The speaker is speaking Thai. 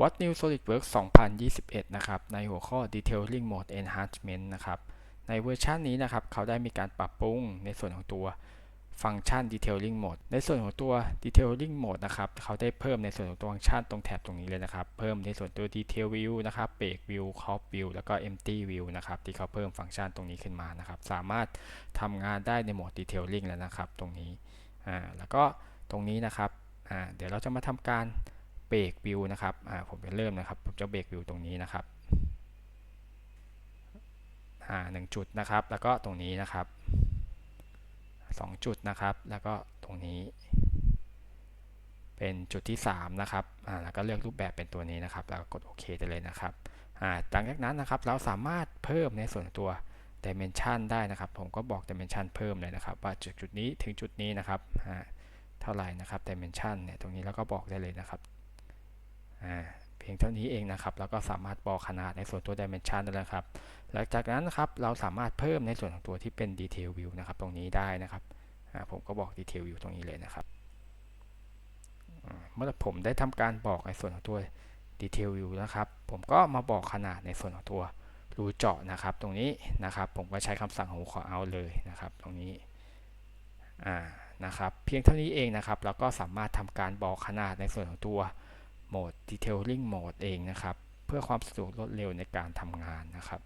What New SolidWorks 2021 นะครับ ในหัวข้อ Detailing Mode Enhancement นะครับ ในเวอร์ชันนี้นะครับ เขาได้มีการปรับปรุงในส่วนของตัวฟังก์ชัน Detailing Mode ในส่วนของตัว Detailing Mode นะครับ เขาได้เพิ่มในส่วนของตัวฟังก์ชันตรงแถบตรงนี้เลยนะครับ เพิ่มในส่วนตัว Detail View นะครับ Break View Crop View แล้วก็ Empty View นะครับ ที่เขาเพิ่มฟังก์ชันตรงนี้ขึ้นมานะครับ สามารถทำงานได้ในโหมด Detailing แล้วนะครับ ตรงนี้ อ่า แล้วก็ตรงนี้นะครับ อ่า เดี๋ยวเราจะมาทำการ เบรกวิวนะครับอ่าผมจะเริ่มนะครับผมจะเบรกวิวตรงนี้นะครับอ่าหนึ่งจุดนะครับ แล้วก็ตรงนี้นะครับสองจุดนะครับ แล้วก็ตรงนี้ เป็นจุดที่ 3 นะครับอ่าแล้วก็เลือกรูปแบบเป็นตัวนี้นะครับ แล้วก็กดโอเคได้เลยนะครับอ่าหลังจากนั้นนะครับ เราสามารถเพิ่มในส่วนตัว dimension ได้นะครับ ผมก็บอก dimension เพิ่มเลยนะครับ ว่าจุดจุดนี้ถึงจุดนี้นะครับอ่าเท่าไหร่นะครับ dimension เนี่ยตรงนี้แล้วก็บอกได้เลยนะครับ เพียงเท่านี้เองนะครับ แล้วก็สามารถบอกขนาดในส่วนตัว dimension ได้แล้วครับ หลังจากนั้นนะครับ เราสามารถเพิ่มในส่วนของตัวที่เป็น detail view นะครับ ตรงนี้ได้นะครับ ผมก็บอก detail view ตรงนี้เลยนะครับ เมื่อผมได้ทำการบอกในส่วนของตัว detail view นะครับ ผมก็มาบอกขนาดในส่วนของตัวรูเจาะนะครับ ตรงนี้นะครับ ผมก็ใช้คำสั่งของ call out เลยนะครับ ตรงนี้นะครับ เพียงเท่านี้เองนะครับแล้วก็สามารถทำการบอกขนาดในส่วนของตัว โหมด detailing mode เองนะครับ เพื่อความสะดวกรวดเร็วในการทำงานนะครับ